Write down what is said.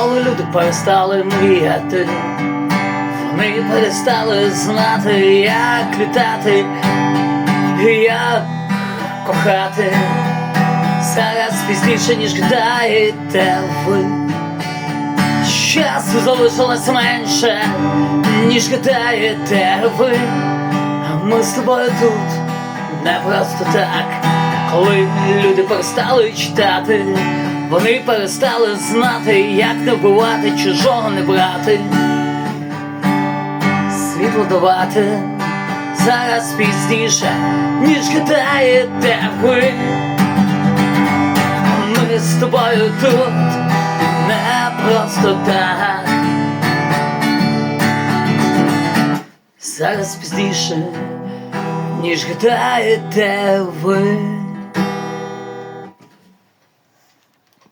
Коли люди перестали мріяти, вони перестали знати, як літати, і як кохати. Зараз пізніше, ніж гадаєте ви. Часу залишилось менше, ніж гадаєте ви. А ми з тобою тут не просто так, коли люди перестали читати, вони перестали знати, як не вбивати, чужого не брати, світло давати зараз пізніше, ніж гадаєте ви. Ми з тобою тут не просто так. Зараз пізніше, ніж гадаєте ви.